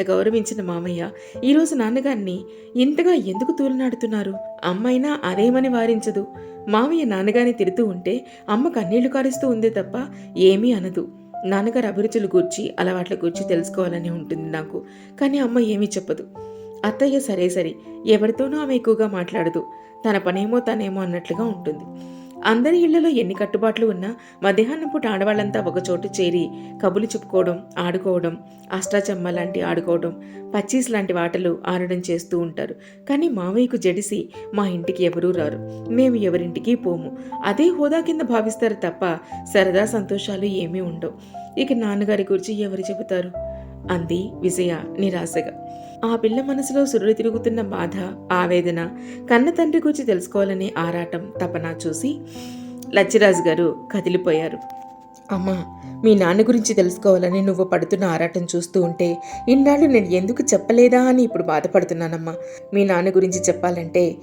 అంత గౌరవించిన మామయ్య ఈరోజు నాన్నగారిని ఇంతగా ఎందుకు తూలనాడుతున్నారు? అమ్మైనా అదేమని వారించదు. మామయ్య నాన్నగారిని తిడుతూ ఉంటే అమ్మ కన్నీళ్ళు కారుస్తూ ఉందే తప్ప ఏమీ అనదు. నాన్నగారు అభిరుచులు గూర్చి అలవాట్ల గూర్చి తెలుసుకోవాలని ఉంటుంది నాకు. కానీ అమ్మ ఏమీ చెప్పదు. అత్తయ్య సరే సరే ఎవరితోనూ ఆమె ఎక్కువగా మాట్లాడదు. తన పనేమో తనేమో అన్నట్లుగా ఉంటుంది. అందరి ఇళ్ళలో ఎన్ని కట్టుబాట్లు ఉన్నా మధ్యాహ్నం పూట ఆడవాళ్ళంతా ఒక చోటు చేరి కబులు చెప్పుకోవడం ఆడుకోవడం అష్టాచమ్మ లాంటి ఆడుకోవడం పచ్చీస్ లాంటి ఆటలు ఆడడం చేస్తూ ఉంటారు. కానీ మావయ్యకు జడిసి మా ఇంటికి ఎవరూ రారు. మేము ఎవరింటికి పోము. అదే హోదా కింద భావిస్తారు తప్ప సరదా సంతోషాలు ఏమీ ఉండవు. ఇక నాన్నగారి గురించి ఎవరు చెబుతారు? అంది విజయ నిరాశగా. ఆ పిల్ల మనసులో సురులు తిరుగుతున్న బాధ ఆవేదన కన్న తండ్రి గురించి తెలుసుకోవాలనే ఆరాటం తపన చూసి లచ్చిరాజు గారు కదిలిపోయారు. అమ్మా మీ నాన్న గురించి తెలుసుకోవాలని నువ్వు పడుతున్న ఆరాటం చూస్తూ ఉంటే ఇన్నాళ్ళు నేను ఎందుకు చెప్పలేదా అని ఇప్పుడు బాధపడుతున్నానమ్మా. మీ నాన్న గురించి చెప్పాలంటే